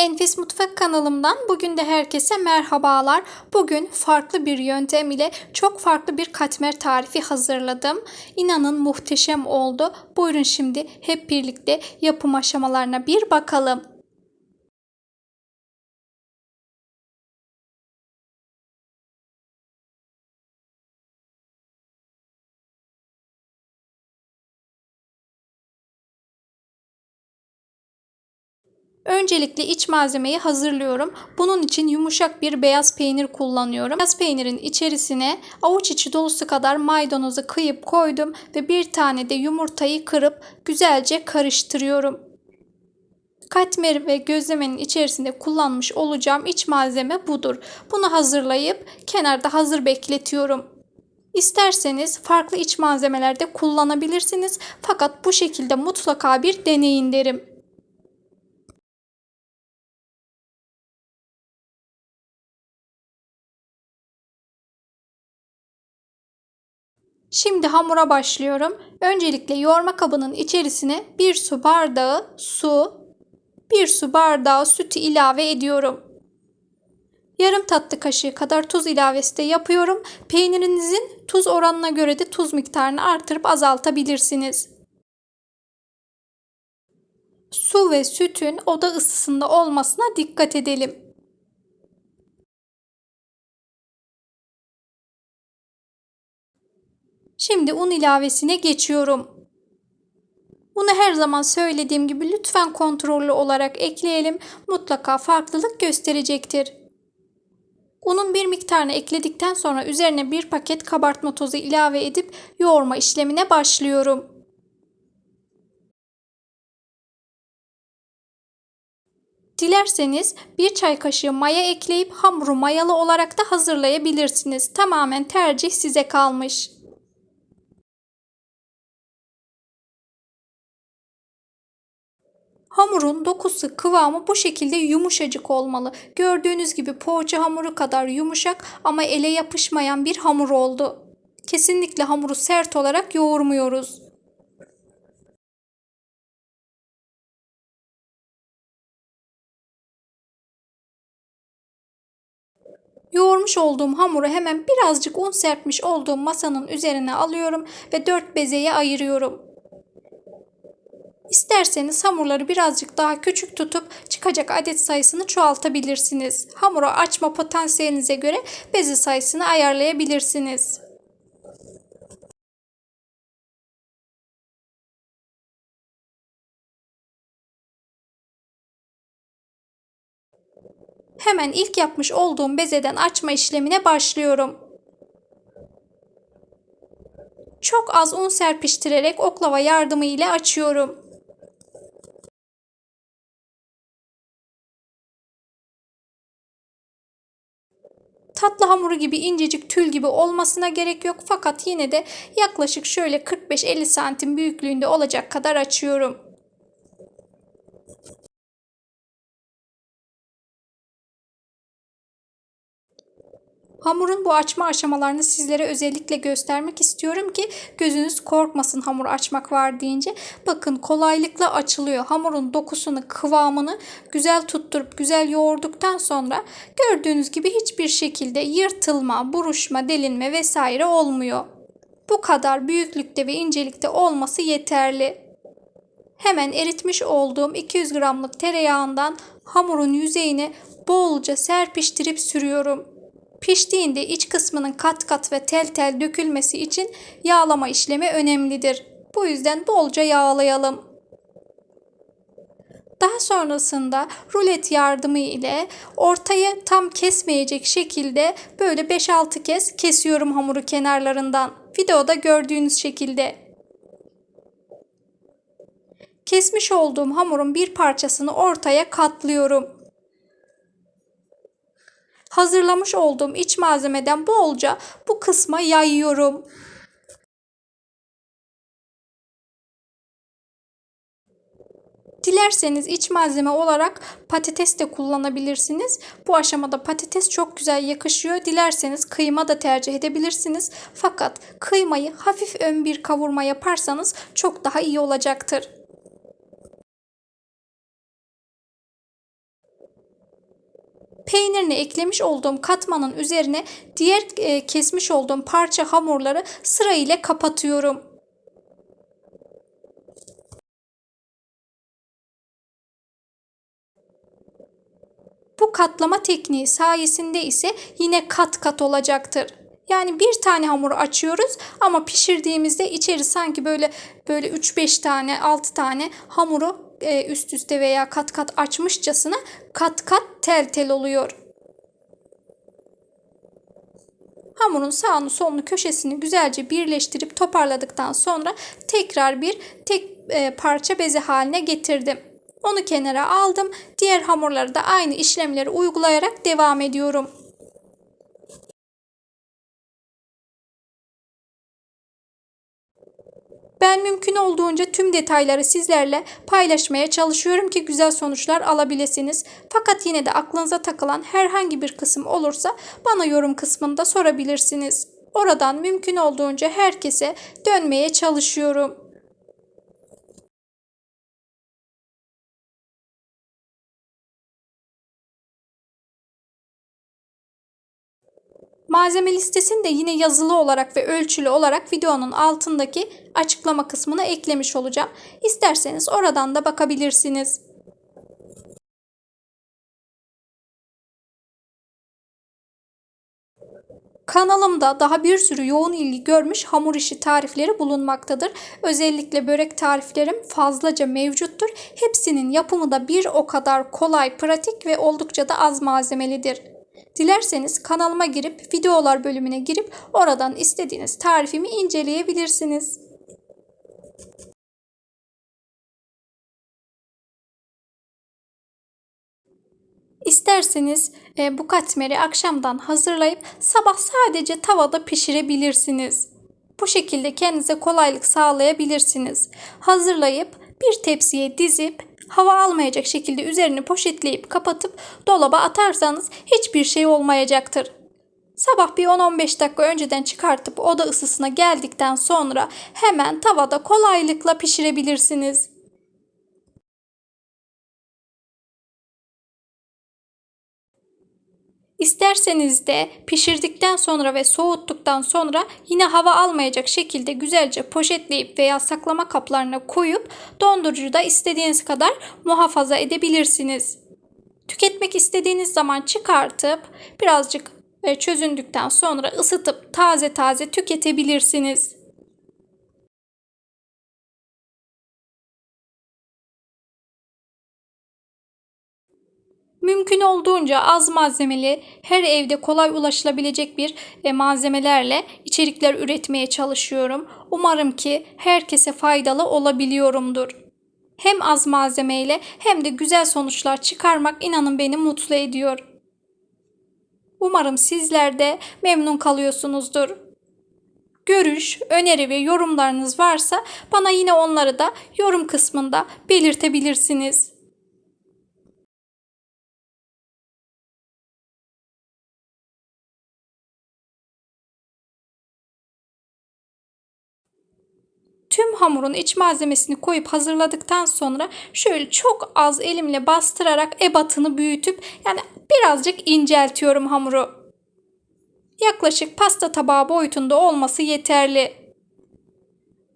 Enfes Mutfak kanalımdan bugün de herkese merhabalar. Bugün farklı bir yöntem ile çok farklı bir katmer tarifi hazırladım. İnanın muhteşem oldu. Buyurun şimdi hep birlikte yapım aşamalarına bir bakalım. Öncelikle iç malzemeyi hazırlıyorum. Bunun için yumuşak bir beyaz peynir kullanıyorum. Beyaz peynirin içerisine avuç içi dolusu kadar maydanozu kıyıp koydum ve bir tane de yumurtayı kırıp güzelce karıştırıyorum. Katmer ve gözlemenin içerisinde kullanmış olacağım iç malzeme budur. Bunu hazırlayıp kenarda hazır bekletiyorum. İsterseniz farklı iç malzemeler de kullanabilirsiniz. Fakat bu şekilde mutlaka bir deneyin derim. Şimdi hamura başlıyorum. Öncelikle yoğurma kabının içerisine bir su bardağı su, bir su bardağı sütü ilave ediyorum. Yarım tatlı kaşığı kadar tuz ilavesi de yapıyorum. Peynirinizin tuz oranına göre de tuz miktarını artırıp azaltabilirsiniz. Su ve sütün oda ısısında olmasına dikkat edelim. Şimdi un ilavesine geçiyorum. Bunu her zaman söylediğim gibi lütfen kontrollü olarak ekleyelim. Mutlaka farklılık gösterecektir. Unun bir miktarını ekledikten sonra üzerine bir paket kabartma tozu ilave edip yoğurma işlemine başlıyorum. Dilerseniz bir çay kaşığı maya ekleyip hamuru mayalı olarak da hazırlayabilirsiniz. Tamamen tercih size kalmış. Hamurun dokusu kıvamı bu şekilde yumuşacık olmalı. Gördüğünüz gibi poğaça hamuru kadar yumuşak ama ele yapışmayan bir hamur oldu. Kesinlikle hamuru sert olarak yoğurmuyoruz. Yoğurmuş olduğum hamuru hemen birazcık un serpmiş olduğum masanın üzerine alıyorum ve dört bezeye ayırıyorum. İsterseniz hamurları birazcık daha küçük tutup çıkacak adet sayısını çoğaltabilirsiniz. Hamuru açma potansiyelinize göre bezi sayısını ayarlayabilirsiniz. Hemen ilk yapmış olduğum bezeden açma işlemine başlıyorum. Çok az un serpiştirerek oklava yardımı ile açıyorum. Tatlı hamuru gibi incecik tül gibi olmasına gerek yok fakat yine de yaklaşık şöyle 45-50 santim büyüklüğünde olacak kadar açıyorum. Hamurun bu açma aşamalarını sizlere özellikle göstermek istiyorum ki gözünüz korkmasın hamur açmak var deyince. Bakın kolaylıkla açılıyor. Hamurun dokusunu, kıvamını güzel tutturup güzel yoğurduktan sonra gördüğünüz gibi hiçbir şekilde yırtılma, buruşma, delinme vesaire olmuyor. Bu kadar büyüklükte ve incelikte olması yeterli. Hemen eritmiş olduğum 200 gramlık tereyağından hamurun yüzeyine bolca serpiştirip sürüyorum. Piştiğinde iç kısmının kat kat ve tel tel dökülmesi için yağlama işlemi önemlidir. Bu yüzden bolca yağlayalım. Daha sonrasında rulet yardımı ile ortayı tam kesmeyecek şekilde böyle 5-6 kez kesiyorum hamuru kenarlarından. Videoda gördüğünüz şekilde. Kesmiş olduğum hamurun bir parçasını ortaya katlıyorum hazırlamış olduğum iç malzemeden bolca bu kısma yayıyorum. Dilerseniz iç malzeme olarak patates de kullanabilirsiniz. Bu aşamada patates çok güzel yakışıyor. Dilerseniz kıyma da tercih edebilirsiniz. Fakat kıymayı hafif ön bir kavurma yaparsanız çok daha iyi olacaktır. Peynirini eklemiş olduğum katmanın üzerine diğer e, kesmiş olduğum parça hamurları sırayla kapatıyorum. Bu katlama tekniği sayesinde ise yine kat kat olacaktır. Yani bir tane hamur açıyoruz ama pişirdiğimizde içeri sanki böyle böyle 3-5 tane 6 tane hamuru e, üst üste veya kat kat açmışçasına kat kat tel tel oluyor. Hamurun sağını solunu köşesini güzelce birleştirip toparladıktan sonra tekrar bir tek e, parça beze haline getirdim. Onu kenara aldım. Diğer hamurları da aynı işlemleri uygulayarak devam ediyorum. Ben mümkün olduğunca tüm detayları sizlerle paylaşmaya çalışıyorum ki güzel sonuçlar alabilirsiniz. Fakat yine de aklınıza takılan herhangi bir kısım olursa bana yorum kısmında sorabilirsiniz. Oradan mümkün olduğunca herkese dönmeye çalışıyorum. Malzeme listesini de yine yazılı olarak ve ölçülü olarak videonun altındaki açıklama kısmına eklemiş olacağım. İsterseniz oradan da bakabilirsiniz. Kanalımda daha bir sürü yoğun ilgi görmüş hamur işi tarifleri bulunmaktadır. Özellikle börek tariflerim fazlaca mevcuttur. Hepsinin yapımı da bir o kadar kolay, pratik ve oldukça da az malzemelidir. Dilerseniz kanalıma girip videolar bölümüne girip oradan istediğiniz tarifimi inceleyebilirsiniz. İsterseniz e, bu katmeri akşamdan hazırlayıp sabah sadece tavada pişirebilirsiniz. Bu şekilde kendinize kolaylık sağlayabilirsiniz. Hazırlayıp bir tepsiye dizip hava almayacak şekilde üzerini poşetleyip kapatıp dolaba atarsanız hiçbir şey olmayacaktır. Sabah bir 10-15 dakika önceden çıkartıp oda ısısına geldikten sonra hemen tavada kolaylıkla pişirebilirsiniz. İsterseniz de pişirdikten sonra ve soğuttuktan sonra yine hava almayacak şekilde güzelce poşetleyip veya saklama kaplarına koyup dondurucuda istediğiniz kadar muhafaza edebilirsiniz. Tüketmek istediğiniz zaman çıkartıp birazcık e, çözündükten sonra ısıtıp taze taze tüketebilirsiniz. Mümkün olduğunca az malzemeli, her evde kolay ulaşılabilecek bir e, malzemelerle içerikler üretmeye çalışıyorum. Umarım ki herkese faydalı olabiliyorumdur. Hem az malzemeyle hem de güzel sonuçlar çıkarmak inanın beni mutlu ediyor. Umarım sizler de memnun kalıyorsunuzdur. Görüş, öneri ve yorumlarınız varsa bana yine onları da yorum kısmında belirtebilirsiniz. Tüm hamurun iç malzemesini koyup hazırladıktan sonra şöyle çok az elimle bastırarak ebatını büyütüp yani birazcık inceltiyorum hamuru. Yaklaşık pasta tabağı boyutunda olması yeterli.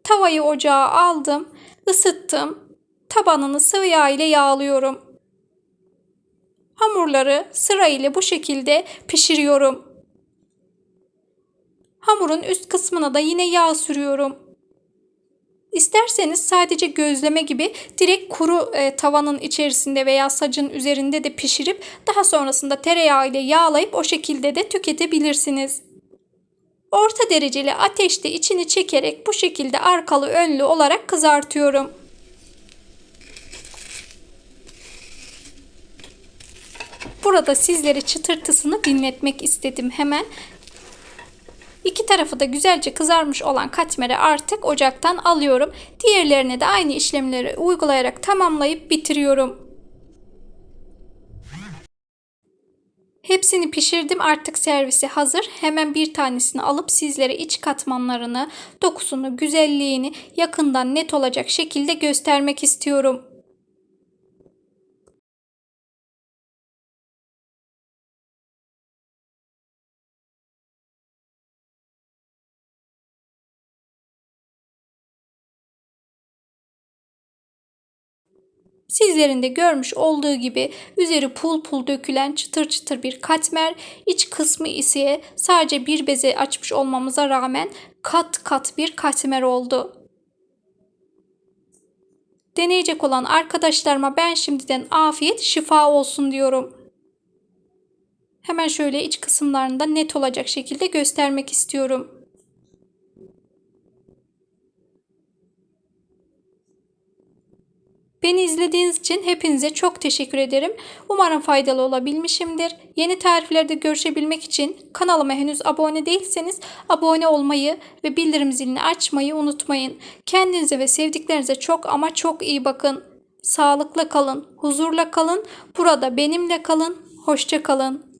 Tavayı ocağa aldım, ısıttım. Tabanını sıvı yağ ile yağlıyorum. Hamurları sırayla bu şekilde pişiriyorum. Hamurun üst kısmına da yine yağ sürüyorum. İsterseniz sadece gözleme gibi direkt kuru e, tavanın içerisinde veya sacın üzerinde de pişirip daha sonrasında tereyağı ile yağlayıp o şekilde de tüketebilirsiniz. Orta dereceli ateşte içini çekerek bu şekilde arkalı önlü olarak kızartıyorum. Burada sizlere çıtırtısını dinletmek istedim hemen. İki tarafı da güzelce kızarmış olan katmeri artık ocaktan alıyorum. Diğerlerine de aynı işlemleri uygulayarak tamamlayıp bitiriyorum. Hepsini pişirdim artık servisi hazır. Hemen bir tanesini alıp sizlere iç katmanlarını, dokusunu, güzelliğini yakından net olacak şekilde göstermek istiyorum. Sizlerin de görmüş olduğu gibi üzeri pul pul dökülen çıtır çıtır bir katmer, iç kısmı ise sadece bir beze açmış olmamıza rağmen kat kat bir katmer oldu. Deneyecek olan arkadaşlarıma ben şimdiden afiyet şifa olsun diyorum. Hemen şöyle iç kısımlarında net olacak şekilde göstermek istiyorum. Beni izlediğiniz için hepinize çok teşekkür ederim. Umarım faydalı olabilmişimdir. Yeni tariflerde görüşebilmek için kanalıma henüz abone değilseniz abone olmayı ve bildirim zilini açmayı unutmayın. Kendinize ve sevdiklerinize çok ama çok iyi bakın. Sağlıkla kalın, huzurla kalın, burada benimle kalın, hoşça kalın.